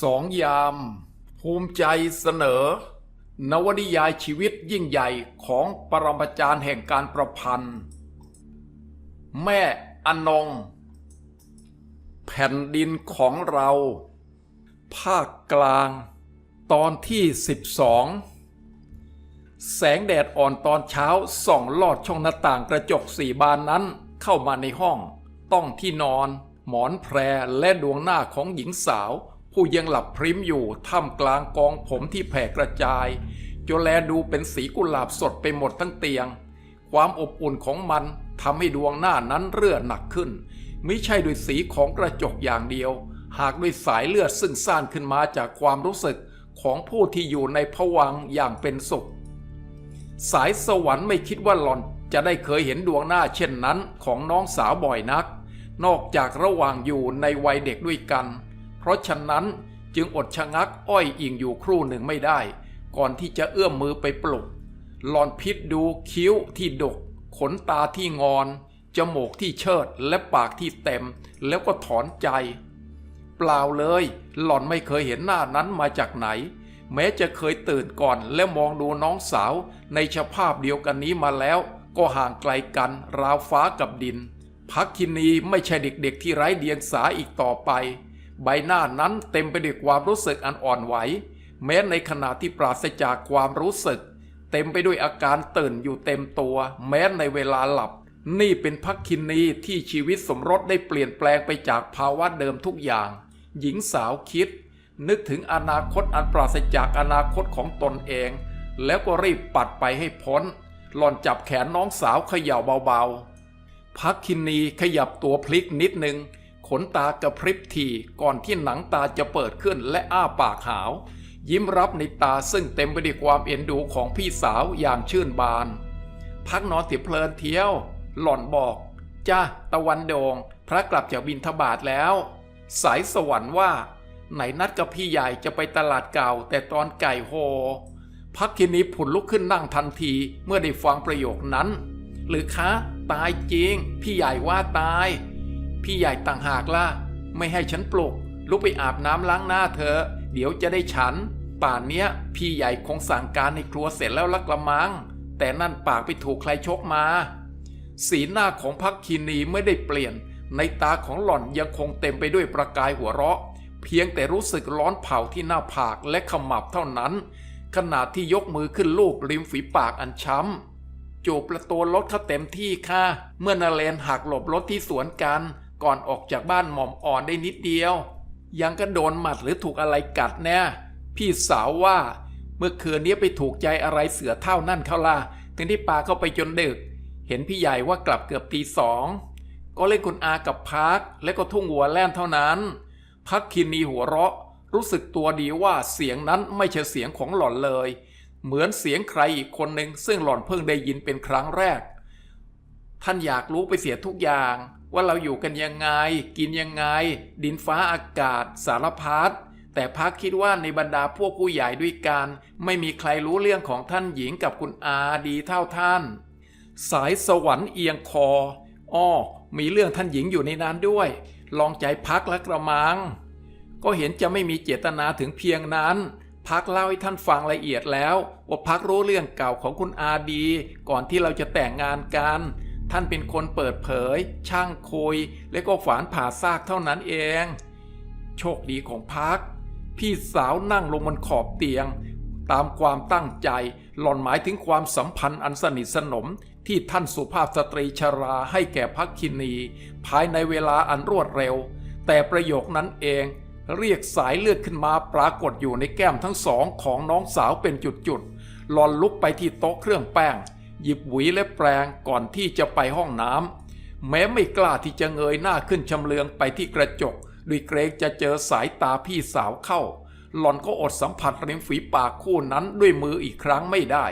สองยาม ภูมิใจเสนอ นวนิยายชีวิตยิ่งใหญ่ของปรมาจารย์แห่งการประพันธ์ แม่อนง แผ่นดินของเรา ภาคกลาง ตอนที่ 12 แสงแดดอ่อนตอนเช้าส่องลอดช่องหน้าต่างกระจกสี่บานนั้นเข้ามาในห้อง ต้องที่นอน หมอนแพรและดวงหน้าของหญิงสาว ผู้ยังหลับพริ้มอยู่ท่ามกลางกองผมที่แผ่กระจายจนแลดูเป็นสีกุหลาบสดไปหมดทั้งเตียง ความอบอุ่นของมันทำให้ดวงหน้านั้นเรื่อหนักขึ้น ไม่ใช่ด้วยสีของกระจกอย่างเดียว หากด้วยสายเลือดซึ่งซ่านขึ้นมาจากความรู้สึกของผู้ที่อยู่ในผวังอย่างเป็นสุข สายสวรรค์ไม่คิดว่าหล่อนจะได้เคยเห็นดวงหน้าเช่นนั้นของน้องสาวบ่อยนัก นอกจากระหว่างอยู่ในวัยเด็กด้วยกัน เพราะฉะนั้นจึงอดชะงักอ้อยอิงอยู่ครู่หนึ่งไม่ได้ ก่อนที่จะเอื้อมมือไปปลุก หลอนพิษดูคิ้วที่ดก ขนตาที่งอน จมูกที่เชิดและปากที่เต็ม แล้วก็ถอนใจ เปล่าเลย หล่อนไม่เคยเห็นหน้านั้นมาจากไหน แม้จะเคยตื่นก่อนและมองดูน้องสาวในสภาพเดียวกันนี้มาแล้ว ก็ห่างไกลกันราวฟ้ากับดินพักคินีไม่ใช่เด็กๆที่ไร้เดียงสาอีกต่อไป ใบหน้านั้นเต็มไปด้วยความรู้สึกอันอ่อนไหว แม้ในขณะที่ปราศจากความรู้สึก เต็มไปด้วยอาการตื่นอยู่เต็มตัว แม้ในเวลาหลับ นี่เป็นพักคินีที่ชีวิตสมรสได้เปลี่ยนแปลงไปจากภาวะเดิมทุกอย่าง หญิงสาวคิด นึกถึงอนาคตอันปราศจากอนาคตของตนเอง แล้วก็รีบปัดไปให้พ้น หล่อนจับแขนน้องสาวเขย่าเบาๆพักคินีขยับตัวพลิกนิดนึง ขนตากระพริบทีก่อนที่หนังตาจะเปิดขึ้นและอ้าปากหาว ยิ้มรับในตาซึ่งเต็มไปด้วยความเอ็นดูของพี่สาวอย่างชื่นบาน พักนอนสียเพลินเที่ยว หล่อนบอกจ้าตะวันโดง พระกลับจากบินทบาทแล้ว สายสวรรค์ว่า ไหนนัดกับพี่ใหญ่จะไปตลาดเก่า แต่ตอนไก่โฮพักคินีผุนลุกขึ้นนั่งทันทีเมื่อได้ฟังประโยคนั้น หรือคะ ตายจริง พี่ใหญ่ว่าตาย พี่ใหญ่ต่างหากล่ะ ไม่ให้ฉันปลุก ลุกไปอาบน้ำล้างหน้าเธอ เดี๋ยวจะได้ฉัน ป่านเนี้ย พี่ใหญ่คงสั่งการในครัวเสร็จแล้วลักละมัง แต่นั่นปากไปถูกใครชกมา สีหน้าของพักคินีไม่ได้เปลี่ยน ในตาของหล่อนยังคงเต็มไปด้วยประกายหัวเราะ เพียงแต่รู้สึกร้อนเผาที่หน้าผากและขมับเท่านั้น ขณะที่ยกมือขึ้นลูบริมฝีปากอันช้ำจูบประตูรถเขาเต็มที่ค่ะ เมื่อนาเลนหักหลบรถที่สวนกัน ก่อนออกจากบ้านหม่อมอ่อนได้นิดเดียว ยังก็โดนหมัดหรือถูกอะไรกัดแน่พี่สาวว่าเมื่อคืนนี้ไปถูกใจอะไรเสือเท่านั่นเขาล่ะถึงที่ปาเข้าไปจนดึก เห็นพี่ใหญ่ว่ากลับเกือบตีสองก็เล่นคุณอากับพักและก็ทุ่งหัวแล่นเท่านั้น พักคินีหัวเราะ รู้สึกตัวดีว่าเสียงนั้นไม่ใช่เสียงของหล่อนเลย เหมือนเสียงใครอีกคนหนึ่งซึ่งหล่อนเพิ่งได้ยินเป็นครั้งแรก ท่านอยากรู้ไปเสียทุกอย่าง ว่าเราอยู่กันยังไง กินยังไง ดินฟ้าอากาศ สารพัดแต่พักคิดว่าในบรรดาพวกผู้ใหญ่ด้วยกัน ไม่มีใครรู้เรื่องของท่านหญิงกับคุณอาดีเท่าท่าน สายสวรรค์เอียงคอ อ้อ มีเรื่องท่านหญิงอยู่ในนั้นด้วย ลองใจพักและกระมัง ก็เห็นจะไม่มีเจตนาถึงเพียงนั้น พักเล่าให้ท่านฟังละเอียดแล้ว ว่าพักรู้เรื่องเก่าของคุณอาดี ก่อนที่เราจะแต่งงานกัน ท่านเป็นคนเปิดเผย ช่างคุย และก็ฝานผ่าซากเท่านั้นเอง โชคดีของพัก พี่สาวนั่งลงบนขอบเตียง ตามความตั้งใจหล่อนหมายถึงความสัมพันธ์อันสนิทสนมที่ท่านสุภาพสตรีชราให้แก่พักคินี ภายในเวลาอันรวดเร็ว แต่ประโยคนั้นเอง เรียกสายเลือดขึ้นมาปรากฏอยู่ในแก้มทั้งสองของน้องสาวเป็นจุดๆหลอนลุกไปที่โต๊ะเครื่องแป้ง หยิบหวีและแปรงก่อนที่จะไปห้องน้ำแม้ไม่กล้าที่จะเงยหน้าขึ้นชำเลืองไปที่กระจกด้วยเกรงจะเจอสายตาพี่สาวเข้า หล่อนก็อดสัมผัสริมฝีปากคู่นั้นด้วยมืออีกครั้งไม่ได้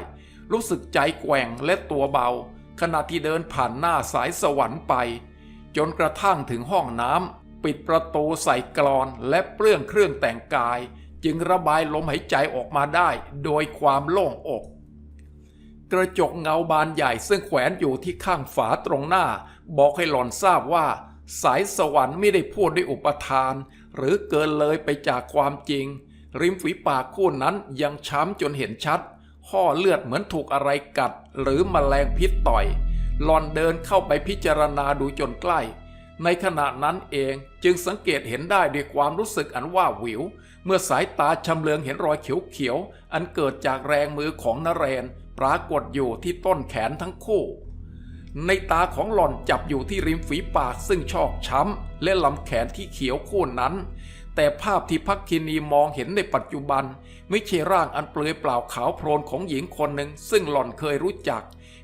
รู้สึกใจแกว่งและตัวเบา ขณะที่เดินผ่านหน้าสายสวรรค์ไป จนกระทั่งถึงห้องน้ำปิดประตูใส่กรอนและเปลื้องเครื่องแต่งกาย จึงระบายลมหายใจออกมาได้ โดยความโล่งอก กระจกเงาบานใหญ่ซึ่งแขวนอยู่ที่ข้างฝาตรงหน้า บอกให้หล่อนทราบว่า สายสวรรค์ไม่ได้พูดด้วยอุปทาน หรือเกินเลยไปจากความจริง ริมฝีปากคู่นั้นยังช้ำจนเห็นชัดห่อเลือดเหมือนถูกอะไรกัด หรือมแมลงพิษต่อย หลอนเดินเข้าไปพิจารณาดูจนใกล้ ในขณะนั้นเองจึงสังเกตเห็นได้ด้วยความรู้สึกอันว่าหวิว เมื่อสายตาชำเลืองเห็นรอยเขียวๆอันเกิดจากแรงมือของนเรน ปรากฏอยู่ที่ต้นแขนทั้งคู่ ในตาของหล่อนจับอยู่ที่ริมฝีปากซึ่งชอกช้ำ และลำแขนที่เขียวคู่นั้น แต่ภาพที่พักคินีมองเห็นในปัจจุบัน ไม่ใช่ร่างอันเปลือยเปล่าขาวโพลนของหญิงคนหนึ่ง ซึ่งหล่อนเคยรู้จัก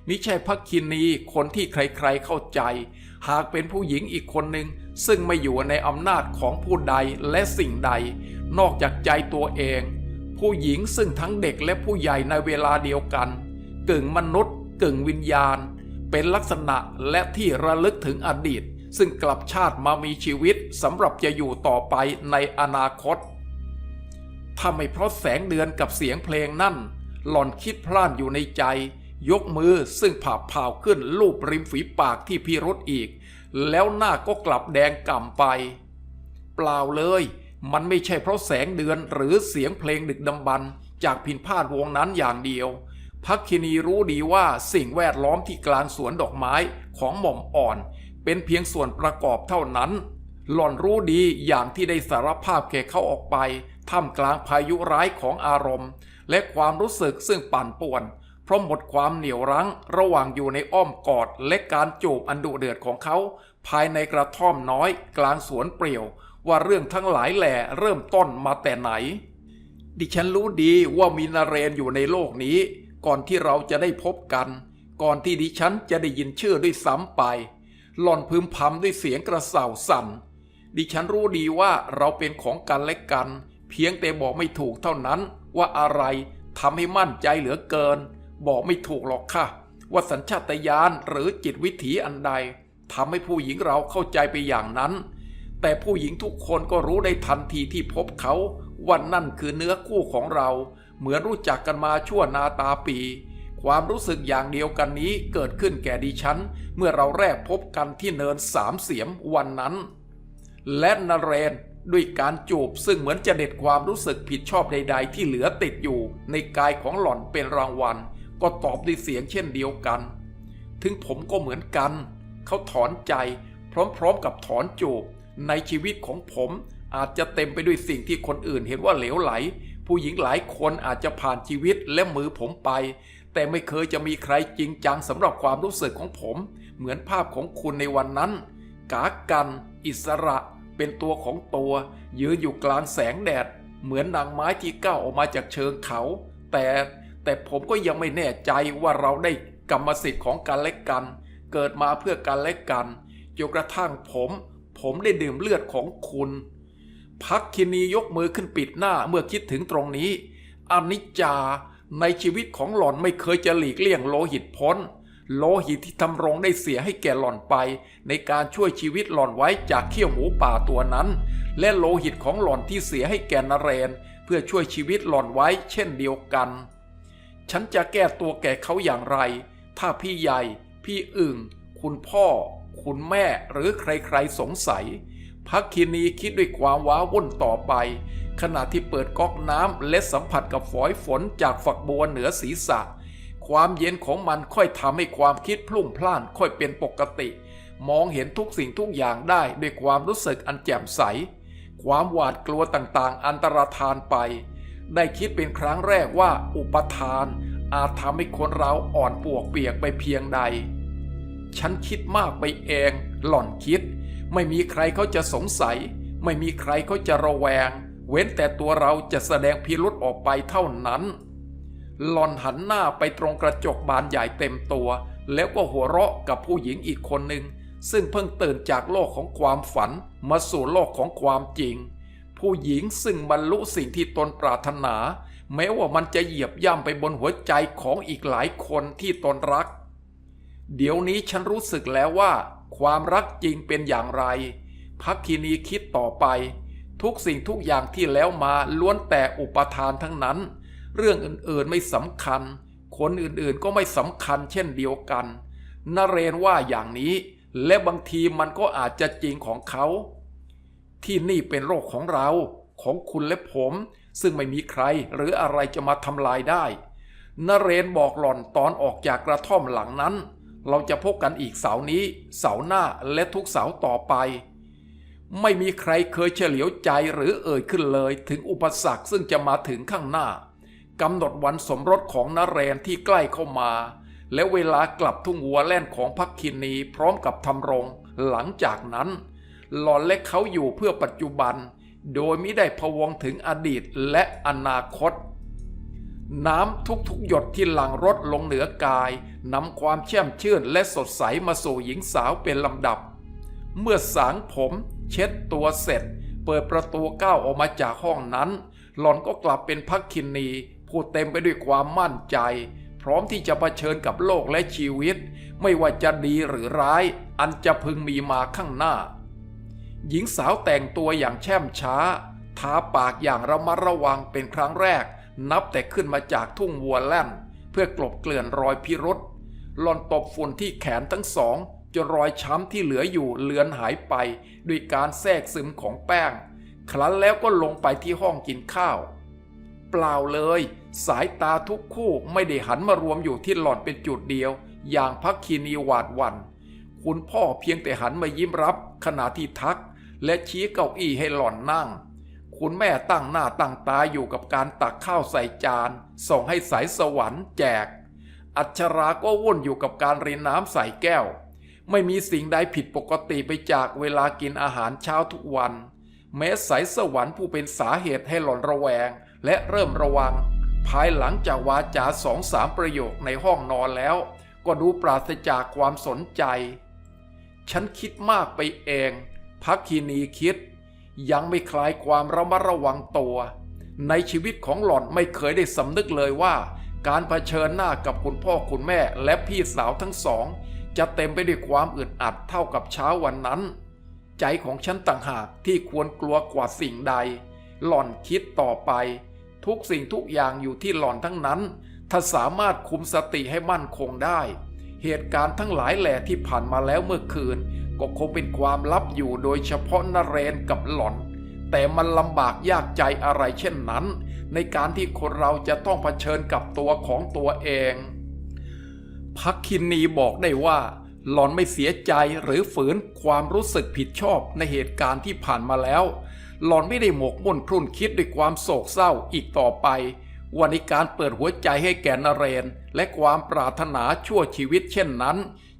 มิใช่พักคินีคนที่ใครๆเข้าใจ หากเป็นผู้หญิงอีกคนหนึ่งซึ่งไม่อยู่ในอำนาจของผู้ใดและสิ่งใด นอกจากใจตัวเอง ผู้หญิงซึ่งทั้งเด็กและผู้ใหญ่ในเวลาเดียวกัน กึ่งมนุษย์ กึ่งวิญญาณ เป็นลักษณะและที่ระลึกถึงอดีต ซึ่งกลับชาติมามีชีวิตสำหรับจะอยู่ต่อไปในอนาคต ถ้าไม่เพราะแสงเดือนกับเสียงเพลงนั่น หล่อนคิดพล่านอยู่ในใจ ยกมือซึ่งผ่าเผาขึ้นลูบริมฝีปากที่พิรุษอีก แล้วหน้าก็กลับแดงก่ำไป เปล่าเลย มันไม่ใช่เพราะแสงเดือนหรือเสียงเพลงดึกดำบรรจากพินพาดวงนั้นอย่างเดียวพักคินีรู้ดีว่าสิ่งแวดล้อมที่กลางสวนดอกไม้ของหม่อมอ่อน เป็นเพียงส่วนประกอบเท่านั้น หล่อนรู้ดีอย่างที่ได้สารภาพแก่เขาออกไปท่ามกลางพายุร้ายของอารมณ์ และความรู้สึกซึ่งปั่นป่วน เพราะหมดความเหนียวรั้ง ระหว่างอยู่ในอ้อมกอดและการจูบอันดุเดือดของเขา ภายในกระท่อมน้อย กลางสวนเปลี่ยว ว่าเรื่องทั้งหลายแหล่เริ่มต้นมาแต่ไหน ดิฉันรู้ดีว่ามีนาเรนอยู่ในโลกนี้ ก่อนที่เราจะได้พบกัน ก่อนที่ดิฉันจะได้ยินชื่อด้วยซ้ำไป หล่อนพึมพำด้วยเสียงกระเสาสั่น ดิฉันรู้ดีว่าเราเป็นของกันและกัน เพียงแต่บอกไม่ถูกเท่านั้นว่าอะไรทำให้มั่นใจเหลือเกิน บอกไม่ถูกหรอกค่ะ ว่าสัญชาตญาณหรือจิตวิถีอันใดทำให้ผู้หญิงเราเข้าใจไปอย่างนั้น แต่ผู้หญิงทุกคนก็รู้ได้ทันทีที่พบเขาว่านั่นคือเนื้อคู่ของเรา เหมือนรู้จักกันมาชั่วนาตาปี ความรู้สึกอย่างเดียวกันนี้เกิดขึ้นแก่ดิฉัน เมื่อเราแรกพบกันที่เนินสามเสียมวันนั้น และนเรนด้วยการจูบซึ่งเหมือนจะเด็ดความรู้สึกผิดชอบใด ๆ ที่เหลือติดอยู่ในกายของหล่อนเป็นรางวัล ก็ตอบด้วยเสียงเช่นเดียวกัน ถึงผมก็เหมือนกัน เขาถอนใจพร้อมๆกับถอนจูบ ในชีวิตของผมอาจจะเต็มไปด้วยสิ่งที่คนอื่นเห็นว่าเหลวไหล ผู้หญิงหลายคนอาจจะผ่านชีวิตและมือผมไป แต่ไม่เคยจะมีใครจริงจังสำหรับความรู้สึกของผม เหมือนภาพของคุณในวันนั้น กากัน อิสระ เป็นตัวของตัว ยืนอยู่กลางแสงแดด เหมือนนางไม้ที่ก้าวออกมาจากเชิงเขา แต่แต่ผมก็ยังไม่แน่ใจว่าเราได้กรรมสิทธิ์ของกันและกัน เกิดมาเพื่อกันและกันจนกระทั่งผม ผมได้ดื่มเลือดของคุณ พักคินียกมือขึ้นปิดหน้าเมื่อคิดถึงตรงนี้อนิจจาในชีวิตของหล่อนไม่เคยจะหลีกเลี่ยงโลหิตพ้น โลหิตที่ทำรงได้เสียให้แก่หล่อนไป ในการช่วยชีวิตหล่อนไว้จากเขี้ยวหมูป่าตัวนั้น และโลหิตของหล่อนที่เสียให้แก่นเรน เพื่อช่วยชีวิตหล่อนไว้เช่นเดียวกัน ฉันจะแก้ตัวแก่เขาอย่างไร ถ้าพี่ใหญ่ พี่อึ่ง คุณพ่อ คุณแม่หรือใครๆสงสัยพักคินีคิดด้วยความว้าวุ่นต่อไป ขณะที่เปิดก๊อกน้ำและสัมผัสกับฝอยฝนจากฝักบัวเหนือศีรษะ ความเย็นของมันค่อยทำให้ความคิดพลุ่งพล่านค่อยเป็นปกติ มองเห็นทุกสิ่งทุกอย่างได้ด้วยความรู้สึกอันแจ่มใส ความหวาดกลัวต่างๆ อันตรธานไป ได้คิดเป็นครั้งแรกว่าอุปทาน อาจทำให้คนเราอ่อนปวกเปียกไปเพียงใด ฉันคิดมากไปเอง หล่อนคิด ไม่มีใครเขาจะสงสัย ไม่มีใครเขาจะระแวง เว้นแต่ตัวเราจะแสดงพิรุษออกไปเท่านั้น หล่อนหันหน้าไปตรงกระจกบานใหญ่เต็มตัว แล้วก็หัวเราะกับผู้หญิงอีกคนหนึ่ง ซึ่งเพิ่งตื่นจากโลกของความฝันมาสู่โลกของความจริง ผู้หญิงซึ่งบรรลุสิ่งที่ตนปรารถนา แม้ว่ามันจะเหยียบย่ำไปบนหัวใจของอีกหลายคนที่ตนรัก เดี๋ยวนี้ฉันรู้สึกแล้วว่า ความรักจริงเป็นอย่างไร พักคินีคิดต่อไป ทุกสิ่งทุกอย่างที่แล้วมาล้วนแต่อุปทานทั้งนั้น เรื่องอื่นๆไม่สำคัญ คนอื่นๆก็ไม่สำคัญเช่นเดียวกันนเรนว่าอย่างนี้ และบางทีมันก็อาจจะจริงของเขา ที่นี่เป็นโรคของเราของคุณและผม ซึ่งไม่มีใครหรืออะไรจะมาทำลายได้นเรนบอกหล่อนตอนออกจากกระท่อมหลังนั้น เราจะพบกันอีกเสาร์นี้ เสาร์หน้าและทุกเสาร์ต่อไป ไม่มีใครเคยเฉลียวใจหรือเอ่ยขึ้นเลยถึงอุปสรรคซึ่งจะมาถึงข้างหน้ากำหนดวันสมรสของนเรนที่ใกล้เข้ามา และเวลากลับทุ่งวัวแล่นของพักคินีพร้อมกับทำรง หลังจากนั้นหลอนและเขาอยู่เพื่อปัจจุบัน โดยไม่ได้พวงถึงอดีตและอนาคต น้ำทุกๆหยดที่หลั่งรดลงเหนือกายนำความแช่มชื่นและสดใสมาสู่หญิงสาวเป็นลำดับ เมื่อสางผมเช็ดตัวเสร็จ เปิดประตูก้าวออกมาจากห้องนั้น หล่อนก็กลับเป็นพักคินีผู้เต็มไปด้วยความมั่นใจ พร้อมที่จะเผชิญกับโลกและชีวิต ไม่ว่าจะดีหรือร้าย อันจะพึงมีมาข้างหน้า หญิงสาวแต่งตัวอย่างแช่มช้า ทาปากอย่างระมัดระวังเป็นครั้งแรก นับแต่ขึ้นมาจากทุ่งวัวแล่น เพื่อกลบเกลื่อนรอยพิรุษหล่อนตบฝุ่นที่แขนทั้งสองจนรอยช้ำที่เหลืออยู่เลือนหายไปด้วยการแทรกซึมของแป้ง ครั้นแล้วก็ลงไปที่ห้องกินข้าว เปล่าเลย สายตาทุกคู่ไม่ได้หันมารวมอยู่ที่หล่อนเป็นจุดเดียว อย่างพักคีนีหวาดวัน คุณพ่อเพียงแต่หันมายิ้มรับขณะที่ทัก และชี้เก้าอี้ให้หล่อนนั่ง คุณแม่ตั้งหน้าตั้งตาอยู่กับการตักข้าวใส่จาน ส่งให้สายสวรรค์แจก อัชราก็วุ่นอยู่กับการรินน้ำใส่แก้ว ไม่มีสิ่งใดผิดปกติไปจากเวลากินอาหารเช้าทุกวัน แม้สายสวรรค์ผู้เป็นสาเหตุให้หล่อนระแวง และเริ่มระวัง ภายหลังจากวาจาสองสามประโยคในห้องนอนแล้ว ก็ดูปราศจากความสนใจ ฉันคิดมากไปเองพักคีนีคิด ยังไม่คลายความระมัดระวังตัว ในชีวิตของหล่อนไม่เคยได้สำนึกเลยว่า การเผชิญหน้ากับคุณพ่อคุณแม่และพี่สาวทั้งสอง จะเต็มไปด้วยความอึดอัดเท่ากับเช้าวันนั้น ใจของฉันต่างหากที่ควรกลัวกว่าสิ่งใด หล่อนคิดต่อไป ทุกสิ่งทุกอย่างอยู่ที่หล่อนทั้งนั้น ถ้าสามารถคุมสติให้มั่นคงได้ เหตุการณ์ทั้งหลายแหล่ที่ผ่านมาแล้วเมื่อคืน ก็คงเป็นความลับอยู่โดยเฉพาะนเรนกับหล่อน แต่มันลำบากยากใจอะไรเช่นนั้น ในการที่คนเราจะต้องเผชิญกับตัวของตัวเองพักคินนีบอกได้ว่า หล่อนไม่เสียใจหรือฝืนความรู้สึกผิดชอบในเหตุการณ์ที่ผ่านมาแล้ว หล่อนไม่ได้หมกมุ่นครุ่นคิดด้วยความโศกเศร้าอีกต่อไปวันในการเปิดหัวใจให้แก่นเรน และความปรารถนาชั่วชีวิตเช่นนั้น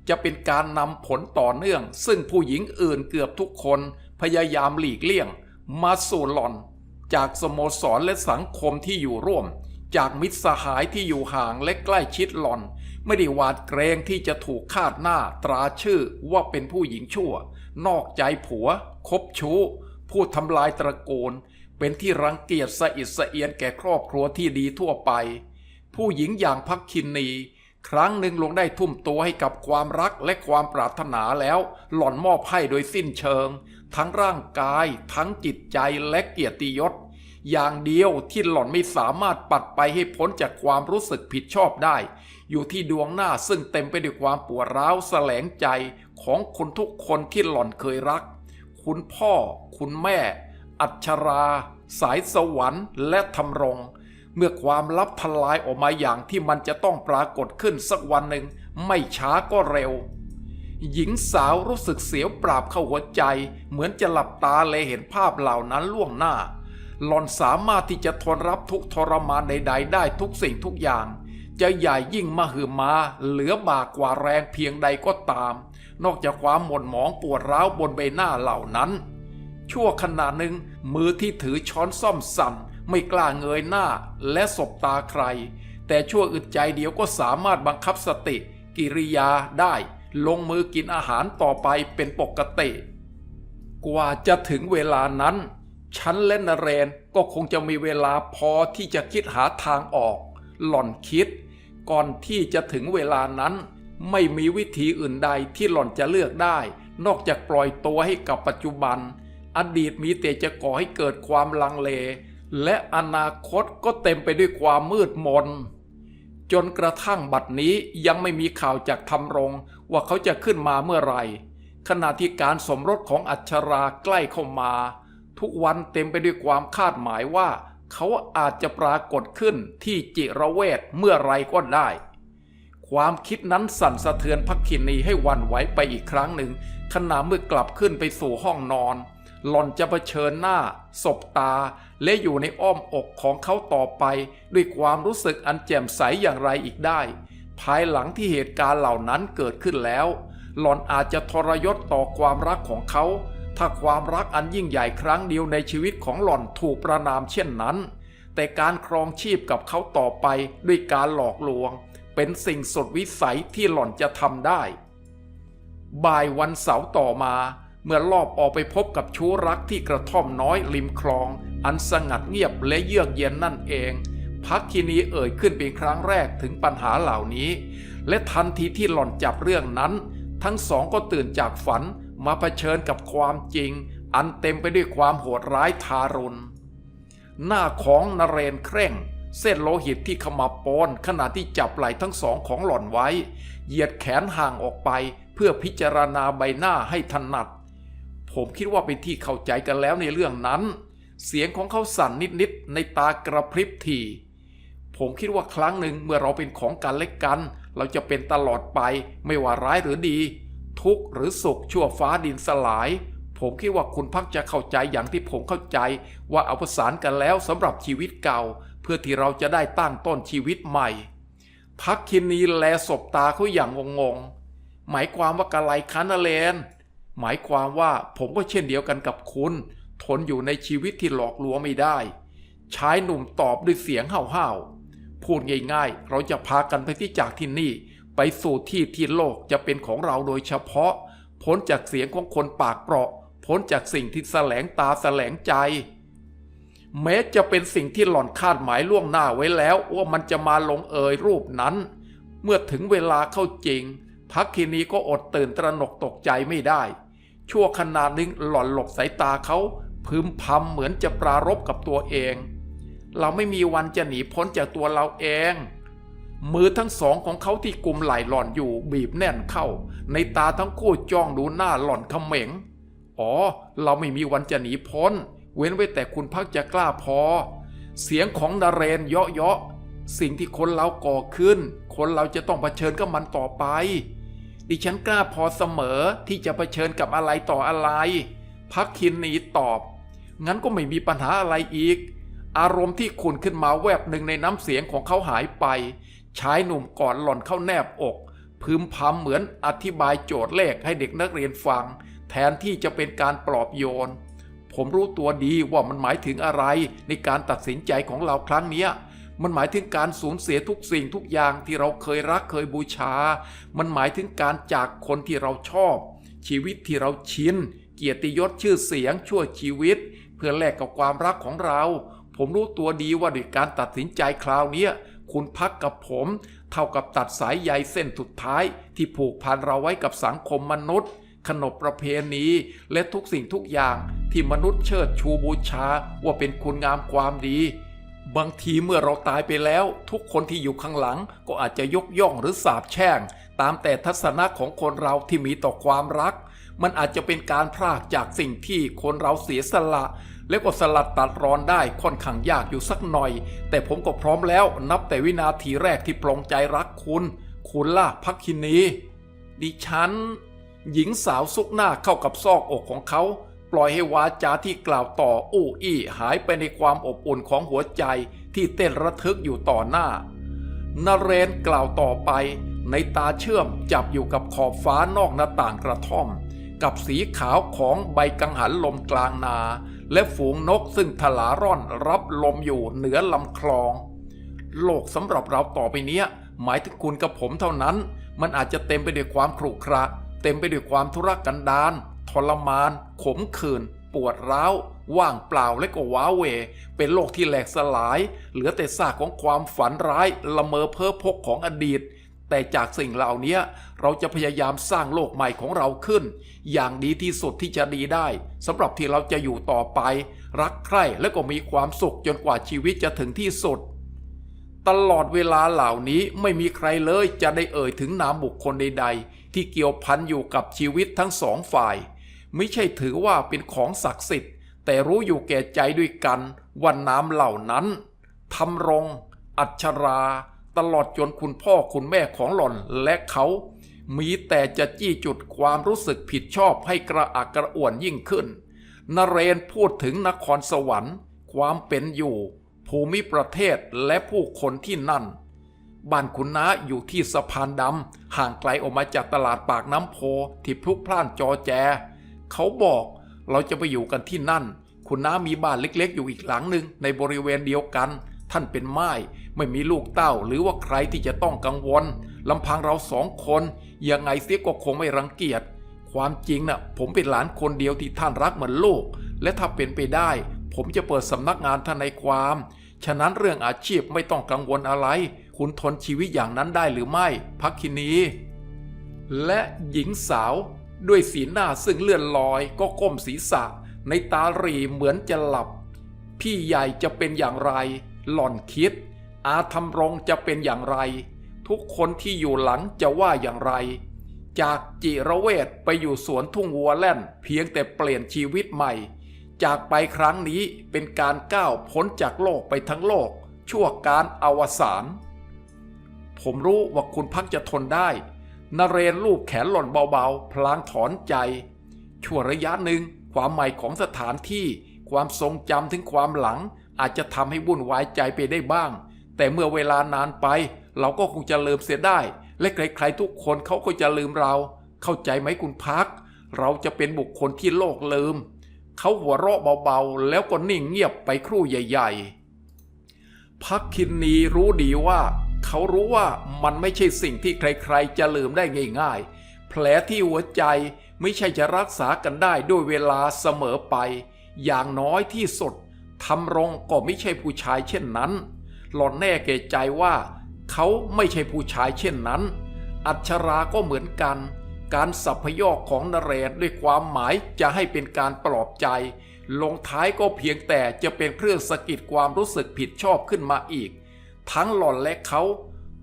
จะเป็นการนำผลต่อเนื่อง ซึ่งผู้หญิงอื่นเกือบทุกคนพยายามหลีกเลี่ยง มาสู่หล่อน จากสโมสรและสังคมที่อยู่ร่วม จากมิตรสหายที่อยู่ห่างและใกล้ชิดหล่อน ไม่ได้หวาดเกรงที่จะถูกคาดหน้าตราชื่อว่าเป็นผู้หญิงชั่ว นอกใจผัว คบชู้ผู้ทำลายตระกูล เป็นที่รังเกียจสะอิดสะเอียนแก่ครอบครัวที่ดีทั่วไป ผู้หญิงอย่างพักคินนี ครั้งหนึ่งหลวงได้ทุ่มตัวให้กับความรักและความปรารถนาแล้ว หล่อนมอบให้โดยสิ้นเชิง ทั้งร่างกาย ทั้งจิตใจและเกียรติยศ อย่างเดียวที่หล่อนไม่สามารถปัดไปให้พ้นจากความรู้สึกผิดชอบได้ อยู่ที่ดวงหน้าซึ่งเต็มไปด้วยความปวดร้าวแสลงใจของคนทุกคนที่หล่อนเคยรัก คุณพ่อ คุณแม่ อัชรา สายสวรรค์และธรรมรง เมื่อความลับทลายออกมาอย่างที่มันจะต้องปรากฏขึ้นสักวันหนึ่ง ไม่ช้าก็เร็ว หญิงสาวรู้สึกเสียวปราบเข้าหัวใจ เหมือนจะหลับตาเลยเห็นภาพเหล่านั้นล่วงหน้า หล่อนสามารถที่จะทนรับทุกทรมานใด ๆ ได้ทุกสิ่งทุกอย่าง จะใหญ่ยิ่งมาหือมาเหลือบากกว่าแรงเพียงใดก็ตาม นอกจากความหม่นหมองปวดร้าวบนใบหน้าเหล่านั้น ชั่วขณะหนึ่งมือที่ถือช้อนซ่อมสั่น ไม่กล้าเงยหน้าและสบตาใคร แต่ชั่วอึดใจเดียวก็สามารถบังคับสติ กิริยาได้ ลงมือกินอาหารต่อไปเป็นปกติ กว่าจะถึงเวลานั้น ฉันและนเรนก็คงจะมีเวลาพอที่จะคิดหาทางออก หล่อนคิด ก่อนที่จะถึงเวลานั้น ไม่มีวิธีอื่นใดที่หล่อนจะเลือกได้ นอกจากปล่อยตัวให้กับปัจจุบัน อดีตมีแต่จะก่อให้เกิดความลังเล และอนาคตก็เต็มไปด้วยความมืดมน จนกระทั่งบัดนี้ยังไม่มีข่าวจากธรรง ว่าเขาจะขึ้นมาเมื่อไหร่ ขณะที่การสมรสของอัชราใกล้เข้ามา ทุกวันเต็มไปด้วยความคาดหมายว่า เขาอาจจะปรากฏขึ้นที่จิระเวทเมื่อไรก็ได้ ความคิดนั้นสั่นสะเทือนพักคินีให้วันไหวไปอีกครั้งหนึ่งขณะเมื่อกลับขึ้นไปสู่ห้องนอน หล่อนจะเผชิญหน้าสบตา และอยู่ในอ้อมอกของเขาต่อไป ด้วยความรู้สึกอันแจ่มใสอย่างไรอีกได้ ภายหลังที่เหตุการณ์เหล่านั้นเกิดขึ้นแล้ว หล่อนอาจจะทรยศต่อความรักของเขา ถ้าความรักอันยิ่งใหญ่ครั้งเดียวในชีวิตของหล่อนถูกประนามเช่นนั้น แต่การครองชีพกับเขาต่อไปด้วยการหลอกลวง เป็นสิ่งสุดวิสัยที่หล่อนจะทำได้ บ่ายวันเสาร์ต่อมา เมื่อลอบออกไปพบกับชู้รักที่กระท่อมน้อยริมคลอง อันสงัดเงียบและเยือกเย็นนั่นเองพักคินีเอ่ยขึ้นเป็นครั้งแรกถึงปัญหาเหล่านี้ และทันทีที่หล่อนจับเรื่องนั้น ทั้งสองก็ตื่นจากฝันมาเผชิญกับความจริง อันเต็มไปด้วยความโหดร้ายทารุณ หน้าของนเรนเคร่ง เส้นโลหิตที่ขมับปนขณะที่จับไหล่ทั้งสองของหล่อนไว้ เหยียดแขนห่างออกไปเพื่อพิจารณาใบหน้าให้ถนัด ผมคิดว่าเป็นที่เข้าใจกันแล้วในเรื่องนั้น เสียงของเขาสั่นนิดๆในตากระพริบทีผมคิดว่าครั้งหนึ่งเมื่อเราเป็นของกันและกัน เราจะเป็นตลอดไปไม่ว่าร้ายหรือดี ทุกหรือสุขชั่วฟ้าดินสลาย ผมคิดว่าคุณพักจะเข้าใจอย่างที่ผมเข้าใจ ว่าเอาประสานกันแล้วสำหรับชีวิตเก่า เพื่อที่เราจะได้ตั้งต้นชีวิตใหม่พักคินีแลสบตาเขาอย่างงงๆหมายความว่ากะไลคันเลน หมายความว่าผมก็เช่นเดียวกันกับคุณ ทนอยู่ในชีวิตที่หลอกลวงไม่ได้ชายหนุ่มตอบด้วยเสียงห้าวๆพูดง่ายๆ เราจะพากันไปที่จากที่นี่ ไปสู่ที่ที่โลกจะเป็นของเราโดยเฉพาะ พ้นจากเสียงของคนปากเปราะ พ้นจากสิ่งที่แสลงตาแสลงใจ แม้จะเป็นสิ่งที่หล่อนคาดหมายล่วงหน้าไว้แล้วว่ามันจะมาลงเอยรูปนั้น เมื่อถึงเวลาเข้าจริงพักคินีก็อดตื่นตระหนกตกใจไม่ได้ ชั่วขณะหนึ่งหล่อนหลบสายตาเขาพึมพำเหมือนจะปรารบกับตัวเอง เราไม่มีวันจะหนีพ้นจากตัวเราเอง มือทั้งสองของเขาที่กุมไหล่หล่อนอยู่บีบแน่นเข้า ในตาทั้งคู่จ้องดูหน้าหล่อนเขม็ง อ๋อ เราไม่มีวันจะหนีพ้น เว้นไว้แต่คุณพักจะกล้าพอ เสียงของดาเรนเยาะเยาะสิ่งที่คนเราก่อขึ้น คนเราจะต้องเผชิญกับมันต่อไป ดิฉันกล้าพอเสมอที่จะเผชิญกับอะไรต่ออะไรพักคินนีตอบ งั้นก็ไม่มีปัญหาอะไรอีก อารมณ์ที่ขุนขึ้นมาแวบหนึ่งในน้ำเสียงของเขาหายไป ชายหนุ่มกอดหล่อนเข้าแนบอก พึมพำเหมือนอธิบายโจทย์เลขให้เด็กนักเรียนฟัง แทนที่จะเป็นการปลอบโยน ผมรู้ตัวดีว่ามันหมายถึงอะไรในการตัดสินใจของเราครั้งเนี้ย มันหมายถึงการสูญเสียทุกสิ่งทุกอย่างที่เราเคยรักเคยบูชา มันหมายถึงการจากคนที่เราชอบ ชีวิตที่เราชินเกียรติยศชื่อเสียงชั่วชีวิต เพื่อแลกกับความรักของเรา ผมรู้ตัวดีว่าด้วยการตัดสินใจคราวนี้คุณพักกับผม เท่ากับตัดสายใยเส้นสุดท้าย ที่ผูกพันเราไว้กับสังคมมนุษย์ ขนบประเพณีและทุกสิ่งทุกอย่างที่มนุษย์เชิดชูบูชาว่าเป็นคุณงามความดี บางทีเมื่อเราตายไปแล้ว ทุกคนที่อยู่ข้างหลังก็อาจจะยกย่องหรือสาบแช่ง ตามแต่ทัศนะของคนเราที่มีต่อความรัก มันอาจจะเป็นการพรากจากสิ่งที่คนเราเสียสละ แล้วก็สลัดตัดรอนได้ค่อนข้างยากอยู่สักหน่อย แต่ผมก็พร้อมแล้วนับแต่วินาทีแรกที่ปลงใจรักคุณ คุณล่ะพักคินีดิฉัน หญิงสาวซุกหน้าเข้ากับซอกอกของเขา ปล่อยให้วาจาที่กล่าวต่ออู้อี้หายไปในความอบอุ่นของหัวใจที่เต้นระทึกอยู่ต่อหน้านเรนกล่าวต่อไป ในตาเชื่อมจับอยู่กับขอบฟ้านอกหน้าต่างกระท่อม กับสีขาวของใบกังหันลมกลางนา และฝูงนกซึ่งทลาร่อนรับลมอยู่เหนือลำคลอง โลกสำหรับเราต่อไปเนี้ย หมายถึงคุณกับผมเท่านั้น มันอาจจะเต็มไปด้วยความขรุขระ เต็มไปด้วยความทุรกันดาร ทรมาน ขมขื่นปวดร้าว ว่างเปล่าและก็ว้าเหวเป็นโลกที่แหลกสลาย เหลือแต่ซากของความฝันร้าย ละเมอเพ้อพกของอดีต แต่จากสิ่งเหล่านี้เราจะพยายามสร้างโลกใหม่ของเราขึ้น อย่างดีที่สุดที่จะดีได้สำหรับที่เราจะอยู่ต่อไป รักใคร่และก็มีความสุขจนกว่าชีวิตจะถึงที่สุดตลอดเวลาเหล่านี้ไม่มีใครเลยจะได้เอ่ยถึงนามบุคคลใด ๆ ที่เกี่ยวพันอยู่กับชีวิตทั้งสองฝ่าย ไม่ใช่ถือว่าเป็นของศักดิ์สิทธิ์ แต่รู้อยู่แก่ใจด้วยกันว่าน้ำเหล่านั้นทำรง อัชรา ตลอดจนคุณพ่อคุณแม่ของหล่อนและเขา มีแต่จะจี้จุดความรู้สึกผิดชอบให้กระอักกระอ่วนยิ่งขึ้นนเรนพูดถึงนครสวรรค์ ความเป็นอยู่ ภูมิประเทศและผู้คนที่นั่น บ้านคุณน้าอยู่ที่สะพานดำห่างไกลออกมาจากตลาดปากน้ำโพที่พลุกพล่านจอแจ เขาบอกเราจะไปอยู่กันที่นั่น คุณน้ามีบ้านเล็กๆ อยู่อีกหลังหนึ่งในบริเวณเดียวกัน ท่านเป็นไม้ไม่มีลูกเต้าหรือว่าใครที่จะต้องกังวลลำพังเราสองคนยังไงเสียก็คงไม่รังเกียจ ความจริงน่ะผมเป็นหลานคนเดียวที่ท่านรักเหมือนลูก และถ้าเป็นไปได้ ผมจะเปิดสำนักงานทนายความ ฉะนั้นเรื่องอาชีพไม่ต้องกังวลอะไร คุณทนชีวิตอย่างนั้นได้หรือไม่ พักคินีและหญิงสาว ด้วยสีหน้าซึ่งเลื่อนลอยก็ก้มศีรษะ ในตารีเหมือนจะหลับ พี่ใหญ่จะเป็นอย่างไร หล่อนคิด อาธรรมรงจะเป็นอย่างไร ทุกคนที่อยู่หลังจะว่าอย่างไร จากจิระเวทไปอยู่สวนทุ่งวัวแล่น เพียงแต่เปลี่ยนชีวิตใหม่ จากไปครั้งนี้เป็นการก้าวพ้นจากโลกไปทั้งโลก ชั่วการอวสานผมรู้ว่าคุณพักจะทนได้ นเรนลูบแขนหล่นเบาๆ พลางถอนใจ ชั่วระยะหนึ่งความใหม่ของสถานที่ ความทรงจำถึงความหลัง อาจจะทำให้วุ่นวายใจไปได้บ้าง แต่เมื่อเวลานานไป เราก็คงจะลืมเสียได้ และใครๆทุกคนเขาก็จะลืมเรา เข้าใจไหมคุณพัก เราจะเป็นบุคคลที่โลกลืม เขาหัวเราะเบาๆ แล้วก็นิ่งเงียบไปครู่ใหญ่ ๆ พักคินนีรู้ดีว่า เขารู้ว่ามันไม่ใช่สิ่งที่ใครๆจะลืมได้ง่ายๆ แผลที่หัวใจไม่ใช่จะรักษากันได้ด้วยเวลาเสมอไป อย่างน้อยที่สุดทำรงก็ไม่ใช่ผู้ชายเช่นนั้น หล่อนแน่แก่ใจว่า เขาไม่ใช่ผู้ชายเช่นนั้น อัชราก็เหมือนกัน การสัพยอกของนเรศด้วยความหมายจะให้เป็นการปลอบใจ ลงท้ายก็เพียงแต่จะเป็นเครื่องสะกิดความรู้สึกผิดชอบขึ้นมาอีก ทั้งหล่อนและเขา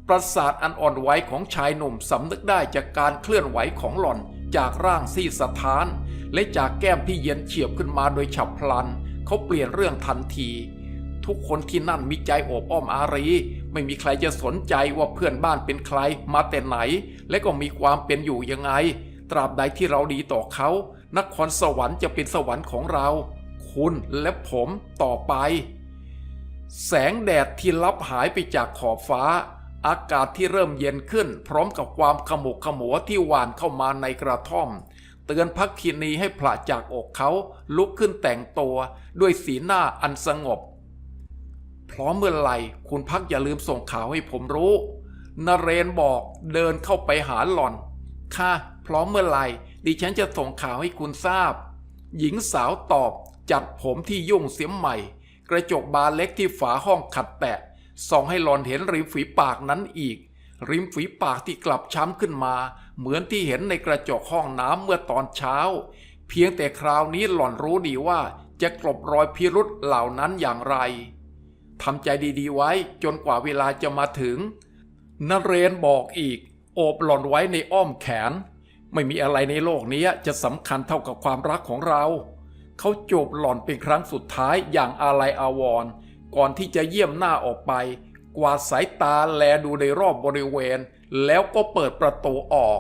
ประสาทอันอ่อนไหวของชายหนุ่มสำนึกได้จากการเคลื่อนไหวของหล่อนจากร่างซี่สถาน และจากแก้มที่เย็นเฉียบขึ้นมาโดยฉับพลัน เขาเปลี่ยนเรื่องทันที ทุกคนที่นั่นมีใจโอบอ้อมอารี ไม่มีใครจะสนใจว่าเพื่อนบ้านเป็นใครมาแต่ไหน และก็มีความเป็นอยู่ยังไง ตราบใดที่เราดีต่อเขานครสวรรค์จะเป็นสวรรค์ของเรา คุณและผมต่อไป แสงแดดที่ลับหายไปจากขอบฟ้า อากาศที่เริ่มเย็นขึ้น พร้อมกับความขมุกขมัวที่หวานเข้ามาในกระท่อม เตือนพักคินีให้ผละจากอกเขาลุกขึ้นแต่งตัวด้วยสีหน้าอันสงบ พร้อมเมื่อไหร่คุณพักอย่าลืมส่งข่าวให้ผมรู้นเรนบอกเดินเข้าไปหาหล่อน ค่ะ พร้อมเมื่อไหร่ ดิฉันจะส่งข่าวให้คุณทราบ หญิงสาวตอบจัดผมที่ยุ่งเสียมใหม่ กระจกบานเล็กที่ฝาห้องขัดแตะส่องให้หลอนเห็นริมฝีปากนั้นอีก ริมฝีปากที่กลับช้ำขึ้นมา เหมือนที่เห็นในกระจกห้องน้ำเมื่อตอนเช้า เพียงแต่คราวนี้หล่อนรู้ดีว่าจะกลบรอยพิรุษเหล่านั้นอย่างไรทำใจดีๆไว้จนกว่าเวลาจะมาถึงนเรนบอกอีก โอบหล่อนไว้ในอ้อมแขน ไม่มีอะไรในโลกนี้จะสำคัญเท่ากับความรักของเรา เขาจูบหล่อนเป็นครั้งสุดท้ายอย่างอาลัยอาวรณ์ก่อนที่จะเยี่ยมหน้าออกไป กวาดสายตาแลดูในรอบบริเวณ แล้วก็เปิดประตูออก